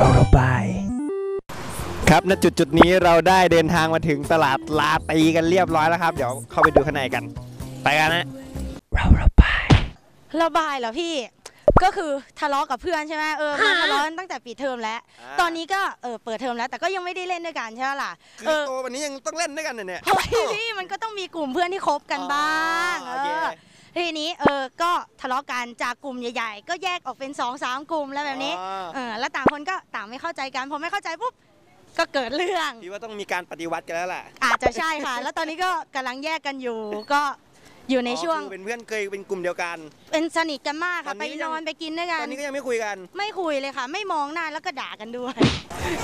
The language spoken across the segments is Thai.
เราระบายครับณจุดจุดๆนี้เราได้เดินทางมาถึงตลาดลาตีกันเรียบร้อยแล้วครับ เดี๋ยวเข้าไปดูข้างในกัน ไปกันนะเราระบายระบายเหรอพี่ ก็คือทะเลาะกับเพื่อนใช่ไหมเออมาทะเลาะกันตั้งแต่ปิดเทอมแล้วอ่าตอนนี้ก็เออเปิดเทอมแล้ว แต่ก็ยังไม่ได้เล่นด้วยกันใช่ไหมล่ะคือเออโตวันนี้ยังต้องเล่นด้วยกันเนี่ยเฮ้ยพี่มันก็ต้องมีกลุ่มเพื่อนที่คบกันบ้างอ๋อเอโอเคอ ทีนี้เออก็ทะเลาะกันจากกลุ่มใหญ่ ๆ ก็แยกออกเป็นสองสามกลุ่มแล้วแบบนี้อ๋อ เออแล้วต่างคนก็ต่างไม่เข้าใจกันพอไม่เข้าใจปุ๊บก็เกิดเรื่อง พี่ว่าต้องมีการปฏิวัติกันแล้วแหละอาจจะใช่ค่ะ แล้วตอนนี้ก็กำลังแยกกันอยู่ ก็ อยู่ในช่วง อ๋อคือเป็นเพื่อนเคยเป็นกลุ่มเดียวกัน เป็นสนิทกันมากตอค่ะนไปนี้นยังอนไปกินด้วยกัตอนนนี้ก็ยังไม่คุยกัน ไม่คุยเลยค่ะ ไม่มองหน้าแล้วก็ด่ากันด้วย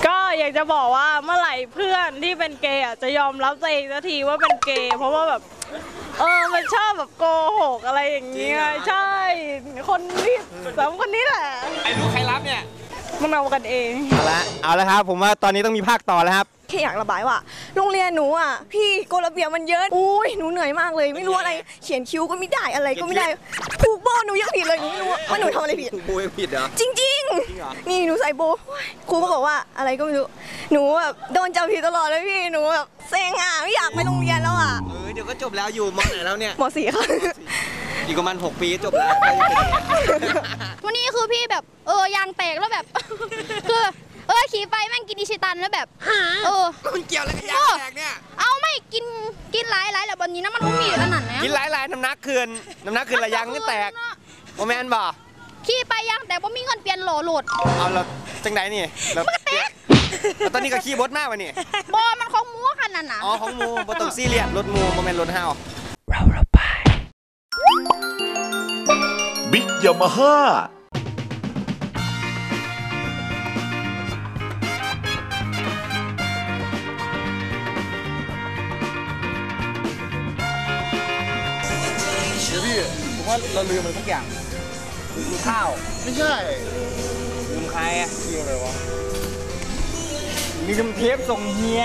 ก็อยากจะบอกว่าเมื่อไหร่เพื่อนที่เป็นเกย์อะจะยอมรับตัวเองสักทีว่าเป็นเกย์เพราะว่าแบบ เออมันชอบแบบโกหกอะไรอย่างเงี้ยจริงเหรอ ใช่ คนนี้สามคนนี้แหละใครรู้ใครรับเนี่ยมันเอากันเอง เอาละเอาละครับ ผมว่าตอนนี้ต้องมีภาคต่อแล้วครับ แค่อยากระบายว่า โรงเรียนหนูอะ พี่กฎระเบียบมันเยอะอุ้ยหนูเหนื่อยมากเลย ไม่รู้อะไรเขียนคิ้วก็ไม่ได้อะไรก็ไม่ได้ผูกโบหนูยังผิดเลยหนูไม่รู้ว่าหนูทำอะไรผิดบูยังผิดเหรอ จริงจริงเหรอ ๆนี่หนูใส่โบโอ๊ยครูก็บอกว่าอะไรก็ไม่รู้ หนูแบบโดนจำผิดตลอดเลยพี่หนูแบบเซ็งอะไม่อยากไปโรงเรียนแล้วอะเออเดี๋ยวก็จบแล้วอยู่มไหนแล้วเนี่ยหมอสีค่ะ อีกประมาณ6ปีก็จบแล้ว วันนี้คือพี่แบบเออยางแตกแล้วแบบ คือ เออขี่ไปแม่งกินอิชิตันแล้วแบบเออมันเกี่ยวอะไรกับยางแตกเนี่ยเอาไม่กินกินหลายหลายแล้ววันนี้น้ำมันคงมีอันนั้นนะกินหลายๆน้ำหนักคืนน้ำหนักคืนระยางไม่แตกโมแมนบ่ขี่ไปยางแตกเพราะมีเงินเปลี่ยนโหลโหลดเอาเราจังไหนนี่เราแล้วตอนนี้ก็ขี่บดมากวะนี่บอมันของมัวขนาดน่ะอ๋อของมูบต้องซีเรียสรถมูโมแมนรถห้าวเราระบายบิ๊กยามาฮ่า ว่าเราลืมอะไรสักอย่างลืมข้าวไม่ใช่ลืมใครอะลืมอะไรวะลืมเทปส่งเฮีย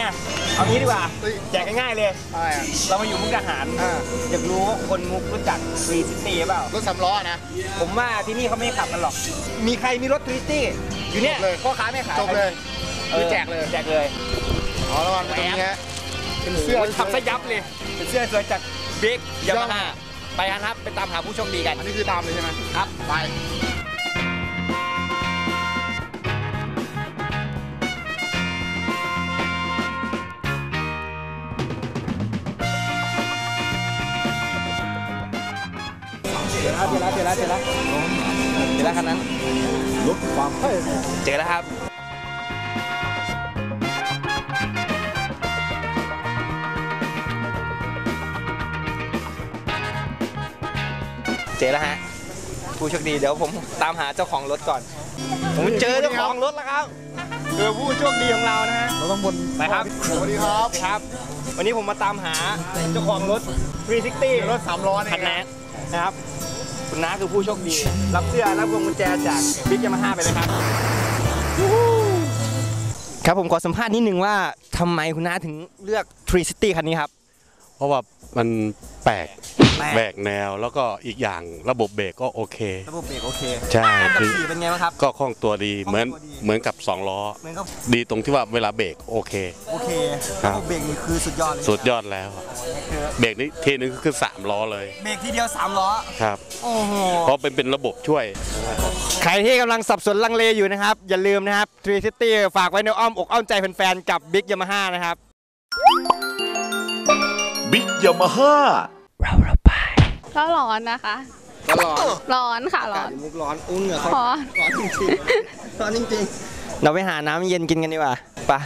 เอางี้ดีกว่าเฮ้ยแจกง่ายๆเลยอะไรอะเรามาอยู่มุกดาหารอ่าอยากรู้ว่าคนมุกรู้จักฟรีซิตี้เปล่ารถสามล้อนะผมว่าที่นี่เขาไม่ขับกันหรอก มีใครมีรถทริสตี้อยู่เนี่ยจบเลยพ่อค้าแม่ขายจบเลยออคือแจกเลยแจกเลยอ๋อแล้วมันเป็นตรงนี้ฮะเป็นเสื้อโยขับซะยับเลยเป็นเสื้อสวยจากบิ๊กยามาฮ่า ไปกันครับไปตามหาผู้โชคดีกัน อันนี้คือตามเลยใช่ไหมครับ ไปเจอแล้วเจอแล้วเจอแล้วเจอแล้วเจอแล้วคันนั้นรถความเจอแล้วครับ จอแล้วฮะผู้โชคดีเดี๋ยวผมตามหาเจ้าของรถก่อน ผมเจอเจ้าของรถแล้วครับคือผู้โชคดีของเรานะฮะเราต้องบนไปครับสวัสดีครับครับ วันนี้ผมมาตามหาเจ้าของรถ 360 รถสามล้อเนี่ยคันนั้นนะครับคุณน้าคือผู้โชคดี รับเสื้อรับพวงกุญแจจากบิ๊กยามาฮ่าไปเลยครับครับผมขอสัมภาษณ์นิดนึงว่าทำไมคุณน้าถึงเลือก 360 คันนี้ครับเพ ราะว่ามันแปลกแปลกแบกแนวแล้วก็อีกอย่างระบบเบรกก็โอเค ระบบเบรกโอเคใช่การขับคือขี่เป็นไงบ้างครับ ก็คล่องตัวดีคล่องตัวเหมือนดีเหมือนกับ 2 ล้อเหมือนกับดีตรงที่ว่าเวลาเบรกโอเค โอเคครัระบบบเบรกนี่คือสุดยอดเลยสุดยอดแล้ว เบรกนี่ทีนึงก็คือ 3 ล้อเลย เบรกทีเดียว 3 ล้อ ครับ โอ้โหเพราะเป็นเป็นระบบช่วย ใครที่กำลังสับสนลังเลอยู่นะครับ อย่าลืมนะครับ360ฝากไว้ในอ้อมอกอ้อมใจแฟนๆกับบิ๊กยามาฮ่านะครับบิ๊ก ยามาฮ่าเราระบายก็ร้อนนะคะ ก็ร้อน ร้อนค่ะร้อนมุกร้อนอุ้งเหงื่อเขาร้อนร้อนจริงๆร้อนจริงๆ เราไปหาน้ำเย็นกินกันดีกว่าไปะ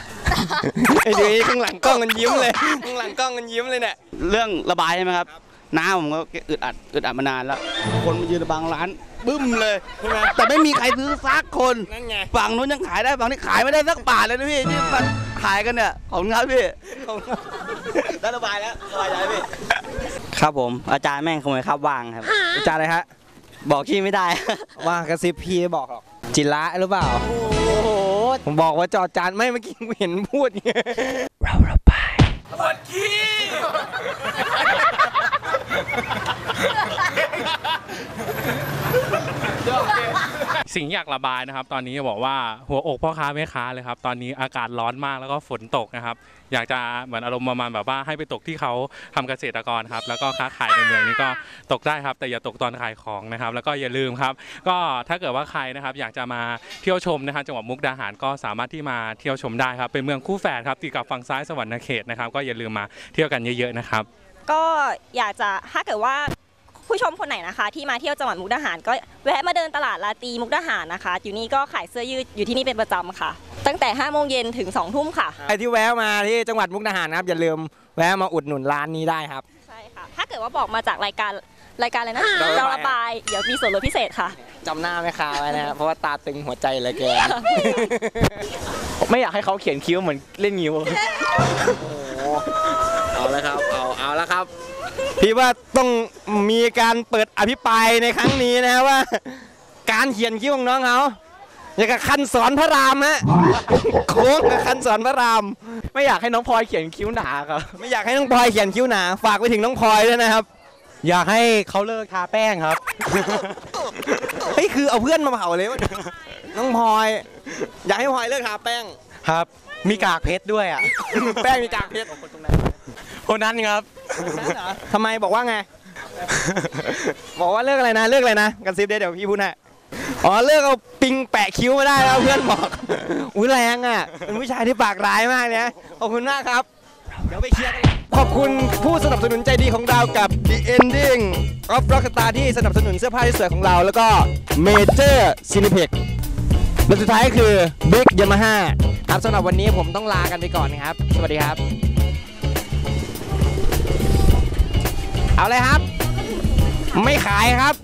ไอ้ดูข้างหลังกล้องกันยิ้มเลยข้างหลังกล้องกันยิ้มเลยเนี่ย เรื่องระบายใช่ไหมครับน้าผมก็อึดอัดอึดอัดมานานแล้ว คนมายืนบางร้าน บึ้มเลยใช่ไหมแต่ไม่มีใครซื้อซักคนนั่นไงฝั่งนู้นยังขายได้ ฝั่งนี้ขายไม่ได้สักบาทเลยนะพี่ที่มัน ขายกันเนี่ย ขอบคุณครับพี่ได้ระบายแล้วสบายใจพี่ ครับผม อาจารย์แม่งขโมยคาบว่างครับ อาจารย์อะไรฮะ บอกชื่อไม่ได้ ว่ากระซิบพี่ไม่บอกหรอก จิระหรือเปล่า โอ้โห ผมบอกว่าจอจานไม่เมื่อกี้กูเห็นพูดไงเราระบายปวดขี้ สิ่งอยากระบายนะครับ ตอนนี้จะบอกว่าหัวอกพ่อค้าแม่ค้าเลยครับ ตอนนี้อากาศร้อนมากแล้วก็ฝนตกนะครับ อยากจะเหมือนอารมณ์ประมาณแบบว่าให้ไปตกที่เขาทำเกษตรกรครับ แล้วก็ค้าขายในเมืองนี้ก็ตกได้ครับ แต่อย่าตกตอนขายของนะครับ แล้วก็อย่าลืมครับ ก็ถ้าเกิดว่าใครนะครับ อยากจะมาเที่ยวชมนะครับจังหวัดมุกดาหารก็สามารถที่มาเที่ยวชมได้ครับเป็นเมืองคู่แฝดครับติดกับฝั่งซ้ายสวรรณเขตนะครับ ก็อย่าลืมมาเที่ยวกันเยอะๆนะครับ ก็อยากจะถ้าเกิดว่า ผู้ชมคนไหนนะคะ ที่มาเที่ยวจังหวัดมุกดาหาร ก็แวะมาเดินตลาดลาตีมุกดาหารนะคะ อยู่นี่ก็ขายเสื้อยืดอยู่ที่นี่เป็นประจำค่ะ ตั้งแต่5โมงเย็นถึง2ทุ่มค่ะ ใครที่แวะมาที่จังหวัดมุกดาหารนะครับอย่าลืมแวะมาอุดหนุนร้านนี้ได้ครับ ใช่ค่ะ ถ้าเกิดว่าบอกมาจากรายการรายการอะไรนะดาวระบายดาวระบายเดี๋ยวมีส่วนลดพิเศษค่ะ จำหน้าแม่ค้าไว้นะครับเพราะว่าตาตึงหัวใจเหลยแกไม่อยากให้เขาเขียนคิ้วเหมือนเล่นงิ้วเอาแล้วครับ เอา เอาแล้วครับ พี่ว่าต้องมีการเปิดอภิปรายในครั้งนี้นะครับว่า การเขียนคิ้วของน้องเขาอย่างกับคันสอนพระรามฮะโค้งกับคันสอนพระราม ไม่อยากให้น้องพลอยเขียนคิ้วหนาครับไม่อยากให้น้องพลอยเขียนคิ้วหนา ฝากไปถึงน้องพลอยด้วยนะครับ อยากให้เขาเลิกทาแป้งครับเฮ้ยคือเอาเพื่อนมาเผาเลยวะน้องพลอย อยากให้พลอยเลิกทาแป้งครับ มีกากเพชรด้วยอะ แป้งมีกากเพชรคนนั้นครับ ทำไมบอกว่าไง บอกว่าเลิกอะไรนะเลิกอะไรนะกันซิบเดี๋ยวพี่พูดให้อ๋อเลิกเอาปิงแปะคิ้วไม่ได้แล้วเพื่อนบอก อุ้ยแรงอะเป็นผู้ชายที่ปากร้ายมากเลยนะขอบคุณมากครับ เดี๋ยวไปเคลียร์กันขอบคุณผู้สนับสนุนใจดีของเรากับ The Ending of Rockstar ที่สนับสนุนเสื้อผ้าที่สวยของเรา แล้วก็ Major Cineplex และสุดท้ายคือ Big Yamaha ครับสำหรับวันนี้ผมต้องลากันไปก่อนนะครับ สวัสดีครับ เอาเลยครับ ไม่ขายครับ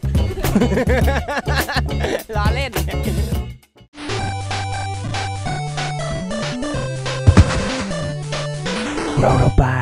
ล้อเล่นเราระบาย